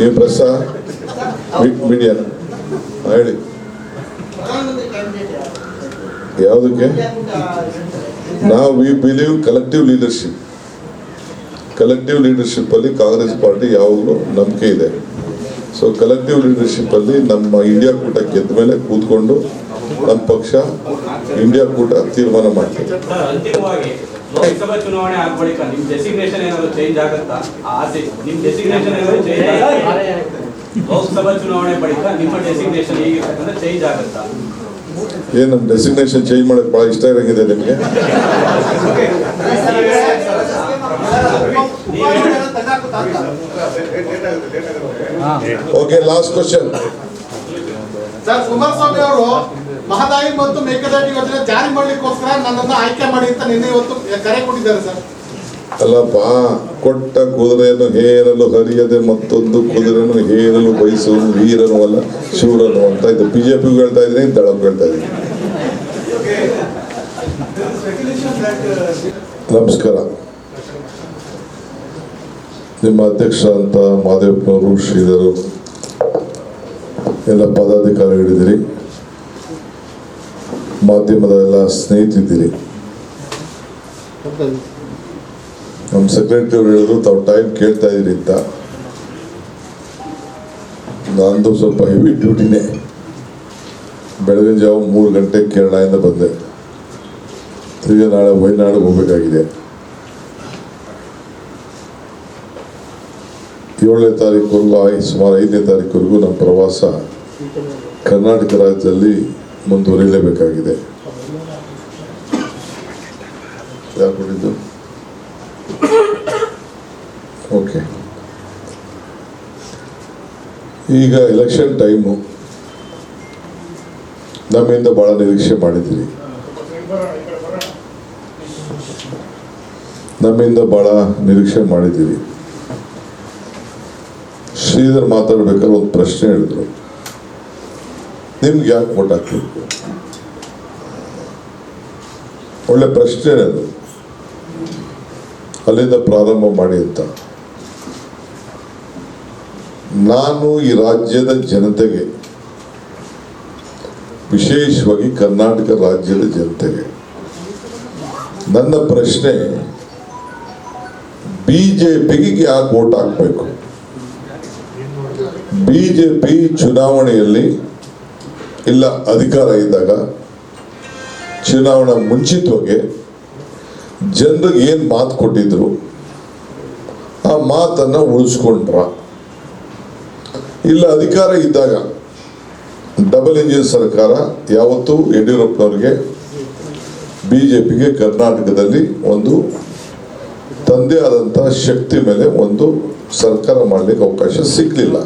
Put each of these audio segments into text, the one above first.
ಈ ಪ್ರಸ ಮೀಡಿಯಾ. ಹೇಳಿ. ಯಾವುದಕ್ಕೆ? ನಾವು we believe collective leadership. Collective leadership ಅಲ್ಲಿ ಕಾಂಗ್ರೆಸ್ ಪಾರ್ಟಿ ಯಾವಾಗಲೂ ನಂಬಿಕೆ ಇದೆ. ಸೊ, ಕಲೆಕ್ಟಿವ್ ಲೀಡರ್ಶಿಪ್ ಅಲ್ಲಿ ನಮ್ಮ ಇಂಡಿಯಾ ಕೂಟ ಗೆದ್ದ ಮೇಲೆ ಕೂತ್ಕೊಂಡು ನಮ್ಮ ಪಕ್ಷ ಇಂಡಿಯಾ ಕೂಟ ತೀರ್ಮಾನ ಅಂತಿಮವಾಗಿ ಲೋಕಸಭಾ ಚುನಾವಣೆ ಆದ ಬಳಿಕ ನಿಮ್ ಡೆಸಿಗ್ನೇಷನ್ ಏನಾದ್ರು ಚೇಂಜ್ ಆಗುತ್ತಾ? ಆಸೆ. ನಿಮ್ ಡೆಸಿಗ್ನೇಷನ್ ಏನಾದ್ರು ಚೇಂಜ್ ಆಗುತ್ತಾ? ಲೋಕಸಭಾ ಚುನಾವಣೆ ಬಳಿಕ ನಿಮ್ಮ ಡೆಸಿಗ್ನೇಷನ್ ಹೇಗಿರ್ತಕ್ಕಂಥ ಚೇಂಜ್ ಆಗುತ್ತಾ? ಏನು ನಮ್ಮ ಡೆಸಿಗ್ನೇಷನ್ ಚೇಂಜ್ ಮಾಡಕ್ಕೆ ಭಾಳ ಇಷ್ಟ ಇರಂಗಿದೆ ನಿಮಗೆ? Okay last question sir Kumaraswamy ಅವರು ಮಹದಾಯಿ ಮತ್ತು ಮೇಕೆದಾಟು ಯೋಜನೆ ಜಾರಿ ಮಾಡ್ಲಿಕ್ಕೋಸ್ಕರ ನನ್ನನ್ನು ಆಯ್ಕೆ ಮಾಡಿ ಅಂತ ನಿನ್ನೆ ಇವತ್ತು ಕರೆ ಕೊಟ್ಟಿದ್ದಾರೆ, ಸರ್. ಅಲ್ಲಪ್ಪ, ಕೊಟ್ಟ ಕುದುರೆಯನ್ನು ಹೇರಲು ಹರಿಯದೆ ಮತ್ತೊಂದು ಕುದುರೆಯನ್ನು ಹೇರಲು ಬಯಸುವ ವೀರನು ಅಲ್ಲ, ಶೂರನು ಅಂತ ಇದು ಬಿಜೆಪಿಗೂ ಹೇಳ್ತಾ ಇದ್ದೀನಿ ದಳಕ್ಕೂ ಹೇಳ್ತಾ ಇದ್ದೀನಿ. ನಮಸ್ಕಾರ. ನಿಮ್ಮ ಅಧ್ಯಕ್ಷ ಅಂತ ಮಾದೇವಪ್ಪನವರು ಶ್ರೀಧರು ಎಲ್ಲ ಪದಾಧಿಕಾರಿಗಳಿದ್ದೀರಿ. ಮಾಧ್ಯಮದ ಎಲ್ಲ ಸ್ನೇಹಿತರಿದ್ದೀರಿ ನಮ್ಮ ಸೆಕ್ರೆಟರಿ ಅವರು ಹೇಳಿದ್ರು, ತಾವು ಟೈಮ್ ಕೇಳ್ತಾ ಇದ್ದೀರಿ ಅಂತ. ನಂದು ಸ್ವಲ್ಪ ಹೆವಿ ಡ್ಯೂಟಿನೇ ಬೆಳಗಿನ ಜಾವ ಮೂರು ಗಂಟೆ ಕೇರಳದಿಂದ ಬಂದೆ. ತಿರ್ಗಿ ನಾಳೆ ವಯನಾಡು ಹೋಗಬೇಕಾಗಿದೆ. ಏಳನೇ ಐ ಸುಮಾರು ಐದನೇ ತಾರೀಕುವರೆಗೂ ನಮ್ಮ ಪ್ರವಾಸ ಕರ್ನಾಟಕ ರಾಜ್ಯದಲ್ಲಿ ಮುಂದುವರಿಯಲೇಬೇಕಾಗಿದೆ. ಯಾರು ಓಕೆ. ಈಗ ಎಲೆಕ್ಷನ್ ಟೈಮು ನಮ್ಮಿಂದ ಭಾಳ ನಿರೀಕ್ಷೆ ಮಾಡಿದ್ದೀರಿ. ನಮ್ಮಿಂದ ಭಾಳ ನಿರೀಕ್ಷೆ ಮಾಡಿದ್ದೀರಿ. ಶ್ರೀಧರ್ ಮಾತಾಡ್ಬೇಕಾದ್ರೆ ಒಂದು ಪ್ರಶ್ನೆ ಹೇಳಿದ್ರು. ನಿಮ್ಗೆ ಯಾಕೆ ಓಟ್ ಹಾಕಬೇಕು ಒಳ್ಳೆ ಪ್ರಶ್ನೆ ಅದು. ಅಲ್ಲಿಂದ ಪ್ರಾರಂಭ ಮಾಡಿ ಅಂತ. ನಾನು ಈ ರಾಜ್ಯದ ಜನತೆಗೆ, ವಿಶೇಷವಾಗಿ ಕರ್ನಾಟಕ ರಾಜ್ಯದ ಜನತೆಗೆ, ನನ್ನ ಪ್ರಶ್ನೆ, ಬಿಜೆಪಿಗೆ ಯಾಕೆ ಓಟ್ ಹಾಕಬೇಕು? ಬಿಜೆಪಿ ಚುನಾವಣೆಯಲ್ಲಿ ಇಲ್ಲ ಅಧಿಕಾರ ಇದ್ದಾಗ ಚುನಾವಣಾ ಮುಂಚಿತವಾಗಿ ಜನರಿಗೆ ಏನು ಮಾತು ಕೊಟ್ಟಿದ್ರು, ಆ ಮಾತನ್ನು ಉಳಿಸ್ಕೊಂಡ್ರ. ಇಲ್ಲ ಅಧಿಕಾರ ಇದ್ದಾಗ ಡಬಲ್ ಇಂಜಿನ್ ಸರ್ಕಾರ ಯಾವತ್ತೂ ಯಡಿಯೂರಪ್ಪನವ್ರಿಗೆ ಬಿ ಜೆ ಪಿಗೆ ಕರ್ನಾಟಕದಲ್ಲಿ ಒಂದು ತಂದೆ ಆದಂಥ ಶಕ್ತಿ ಮೇಲೆ ಒಂದು ಸರ್ಕಾರ ಮಾಡಲಿಕ್ಕೆ ಅವಕಾಶ ಸಿಗಲಿಲ್ಲ.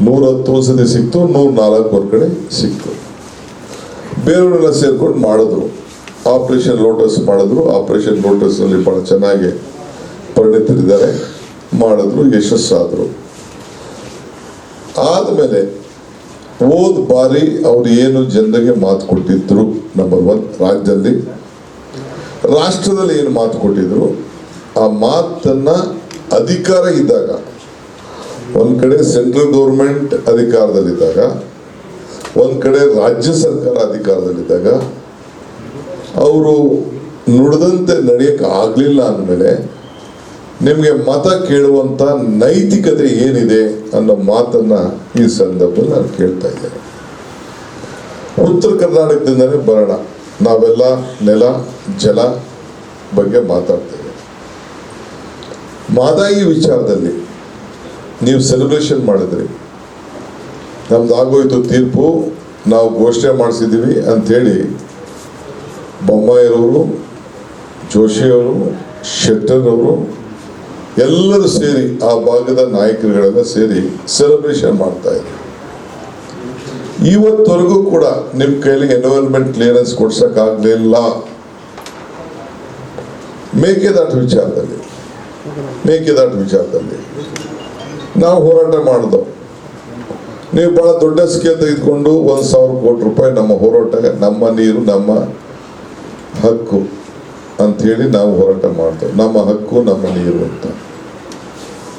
ನೂರತ್ತು ಸತಿ ಸಿಕ್ತು, ನೂರ ನಾಲ್ಕು ಕಡೆ ಸಿಕ್ತು. ಬೇರೆಯವರೆಲ್ಲ ಸೇರ್ಕೊಂಡು ಮಾಡಿದ್ರು. ಆಪರೇಷನ್ ಲೋಟಸ್ ಮಾಡಿದ್ರು. ಆಪರೇಷನ್ ಲೋಟಸ್ನಲ್ಲಿ ಭಾಳ ಚೆನ್ನಾಗಿ ಪರಿಣಿತರಿದ್ದಾರೆ. ಮಾಡಿದ್ರು, ಯಶಸ್ಸಾದರು. ಆದಮೇಲೆ ಹೋದ ಬಾರಿ ಅವ್ರು ಏನು ಜನರಿಗೆ ಮಾತು ಕೊಟ್ಟಿದ್ರು ನಂಬರ್ ಒನ್ ರಾಜ್ಯದಲ್ಲಿ. ರಾಷ್ಟ್ರದಲ್ಲಿ ಏನು ಮಾತು ಕೊಟ್ಟಿದ್ರು? ಆ ಮಾತನ್ನ ಅಧಿಕಾರ ಇದ್ದಾಗ ಒಂದ್ ಕಡೆ ಸೆಂಟ್ರಲ್ ಗೌರ್ಮೆಂಟ್ ಅಧಿಕಾರದಲ್ಲಿದ್ದಾಗ, ಒಂದ್ ಕಡೆ ರಾಜ್ಯ ಸರ್ಕಾರ ಅಧಿಕಾರದಲ್ಲಿದ್ದಾಗ, ಅವರು ನುಡಿದಂತೆ ನಡೆಯಕ್ಕೆ ಆಗ್ಲಿಲ್ಲ ಅಂದಮೇಲೆ ನಿಮಗೆ ಮತ ಕೇಳುವಂತ ನೈತಿಕತೆ ಏನಿದೆ ಅನ್ನೋ ಮಾತನ್ನ ಈ ಸಂದರ್ಭದಲ್ಲಿ ನಾನು ಕೇಳ್ತಾ ಇದ್ದೇನೆ. ಉತ್ತರ ಕರ್ನಾಟಕದಿಂದಲೇ ಬರೋಣ. ನಾವೆಲ್ಲ ನೆಲ, ಜಲ ಬಗ್ಗೆ ಮಾತಾಡ್ತೇವೆ. ಮಾದಾಯಿ ವಿಚಾರದಲ್ಲಿ ನೀವು ಸೆಲೆಬ್ರೇಷನ್ ಮಾಡಿದ್ರಿ. ನಮ್ದು ಆಗೋಯ್ತು ತೀರ್ಪು, ನಾವು ಘೋಷಣೆ ಮಾಡಿಸಿದ್ದೀವಿ ಅಂಥೇಳಿ ಬೊಮ್ಮಾಯಿರವರು, ಜೋಶಿಯವರು, ಶೆಟ್ಟರ್ರವರು ಎಲ್ಲರೂ ಸೇರಿ ಆ ಭಾಗದ ನಾಯಕರುಗಳೆಲ್ಲ ಸೇರಿ ಸೆಲೆಬ್ರೇಷನ್ ಮಾಡ್ತಾ ಇದ್ರು ಇವತ್ತವರೆಗೂ ಕೂಡ ನಿಮ್ಮ ಕೈಲಿ ಎನ್ವೈರನ್ಮೆಂಟ್ ಕ್ಲಿಯರೆನ್ಸ್ ಕೊಡ್ಸೋಕ್ಕಾಗಲಿಲ್ಲ ಮೇಕೆದಾಟು ವಿಚಾರದಲ್ಲಿ ಮೇಕೆದಾಟು ವಿಚಾರದಲ್ಲಿ. ನಾವು ಹೋರಾಟ ಮಾಡಿದೋ. ನೀವು ಬಹಳ ದೊಡ್ಡ ಸ್ಕೇಲ್ ತೆಗೆದುಕೊಂಡು ಒಂದು ಸಾವಿರ ಕೋಟಿ ರೂಪಾಯಿ ನಮ್ಮ ಹೋರಾಟ, ನಮ್ಮ ನೀರು, ನಮ್ಮ ಹಕ್ಕು ಅಂಥೇಳಿ ನಾವು ಹೋರಾಟ ಮಾಡ್ತೇವೆ ನಮ್ಮ ಹಕ್ಕು, ನಮ್ಮ ನೀರು ಅಂತ.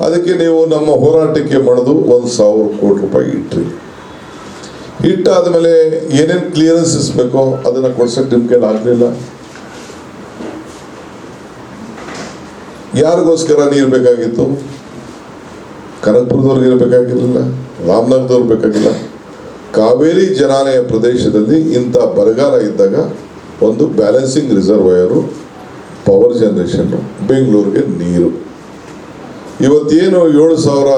ಅದಕ್ಕೆ ನೀವು ನಮ್ಮ ಹೋರಾಟಕ್ಕೆ ಮಾಡೋದು ಒಂದು ಸಾವಿರ ಕೋಟಿ ರೂಪಾಯಿ ಇಟ್ರಿ. ಇಟ್ಟಾದ ಮೇಲೆ ಏನೇನು ಕ್ಲಿಯರೆನ್ಸ್ ಬೇಕೋ ಅದನ್ನು ಕೊಡ್ಸಕ್ಕೆ ನಿಮ್ಮ ಕೈಲಿ ಆಗಲಿಲ್ಲ? ಯಾರಿಗೋಸ್ಕರ ನೀರು ಬೇಕಾಗಿತ್ತು? ಕನಕಪುರದವ್ರಿಗೆ ಇರಬೇಕಾಗಿರಲಿಲ್ಲ ರಾಮನಗರದವ್ರು ಬೇಕಾಗಿಲ್ಲ? ಕಾವೇರಿ ಜನಾಲಯ ಪ್ರದೇಶದಲ್ಲಿ ಇಂಥ ಬರಗಾಲ ಇದ್ದಾಗ ಒಂದು ಬ್ಯಾಲೆನ್ಸಿಂಗ್ ರಿಸರ್ವಯರು, ಪವರ್ ಜನ್ರೇಷನ್ನು ಬೆಂಗಳೂರಿಗೆ ನೀರು. ಇವತ್ತೇನು ಏಳು ಸಾವಿರ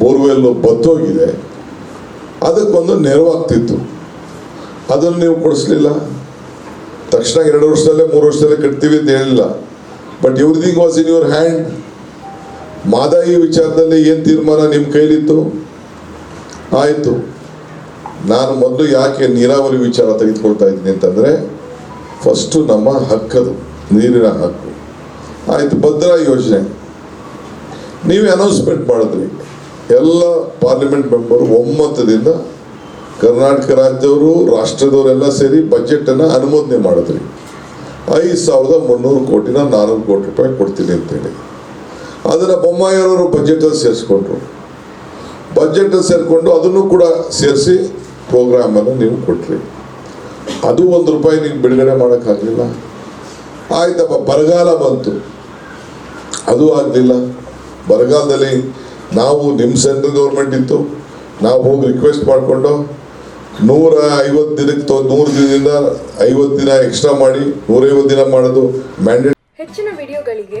ಬೋರ್ವೆಲ್ಲು ಬತ್ತೋಗಿದೆ, ಅದಕ್ಕೊಂದು ನೆರವಾಗ್ತಿತ್ತು. ಅದನ್ನು ನೀವು ಕೊಡಿಸ್ಲಿಲ್ಲ. ತಕ್ಷಣ ಎರಡು ವರ್ಷದಲ್ಲೇ, ಮೂರು ವರ್ಷದಲ್ಲೇ ಕಟ್ತೀವಿ ಅಂತ ಹೇಳಿಲ್ಲ. But everything was in your hand Madayi ವಿಚಾರದಲ್ಲಿ ಏನು ತೀರ್ಮಾನ ನಿಮ್ಮ ಕೈಲಿತ್ತು? ಆಯಿತು. ನಾನು ಮೊದಲು ಯಾಕೆ ನೀರಾವರಿ ವಿಚಾರ ತೆಗೆದುಕೊಳ್ತಾ ಇದ್ದೀನಿ ಅಂತಂದರೆ ಫಸ್ಟು ನಮ್ಮ ಹಕ್ಕದು, ನೀರಿನ ಹಕ್ಕು. ಆಯಿತು, ಭದ್ರಾ ಯೋಜನೆ. ನೀವೇ ಅನೌನ್ಸ್ಮೆಂಟ್ ಮಾಡಿದ್ರಿ. ಎಲ್ಲ ಪಾರ್ಲಿಮೆಂಟ್ ಮೆಂಬರ್ ಒಮ್ಮತದಿಂದ ಕರ್ನಾಟಕ ರಾಜ್ಯದವರು, ರಾಷ್ಟ್ರದವರೆಲ್ಲ ಸೇರಿ ಬಜೆಟನ್ನು ಅನುಮೋದನೆ ಮಾಡಿದ್ರಿ. ಐದು ಸಾವಿರದ ಮುನ್ನೂರು ಕೋಟಿನ ನಾನ್ನೂರು ಕೋಟಿ ರೂಪಾಯಿ ಕೊಡ್ತೀನಿ ಅಂತೇಳಿ. ಅದನ್ನು ಬೊಮ್ಮಾಯಿಯವರು ಬಜೆಟಲ್ಲಿ ಸೇರಿಸ್ಕೊಂಡ್ರು. ಬಜೆಟಲ್ಲಿ ಸೇರಿಕೊಂಡು ಅದನ್ನು ಕೂಡ ಸೇರಿಸಿ ಪ್ರೋಗ್ರಾಮನ್ನು ನೀವು ಕೊಟ್ರಿ. ಅದು ಒಂದು ರೂಪಾಯಿ ನೀವು ಬಿಡುಗಡೆ ಮಾಡೋಕ್ಕಾಗಲಿಲ್ಲ. ಆಯ್ತಪ್ಪ, ಬರಗಾಲ ಬಂತು. ಅದು ಆಗಲಿಲ್ಲ. ಬರಗಾಲದಲ್ಲಿ ನಾವು ನಿಮ್ಮ ಸೆಂಟ್ರಲ್ ಗೌರ್ಮೆಂಟ್ ಇತ್ತು. ನಾವು ಹೋಗಿ ರಿಕ್ವೆಸ್ಟ್ ಮಾಡಿಕೊಂಡು ನೂರ ಐವತ್ತು ದಿನಕ್ಕೆ ನೂರು ದಿನದಿಂದ ಐವತ್ತು ದಿನ ಎಕ್ಸ್ಟ್ರಾ ಮಾಡಿ ನೂರೈವತ್ತು ದಿನ ಮಾಡೋದು ಮ್ಯಾಂಡೇಟ್ ಹೆಚ್ಚಿನ ವಿಡಿಯೋಗಳಿಗೆ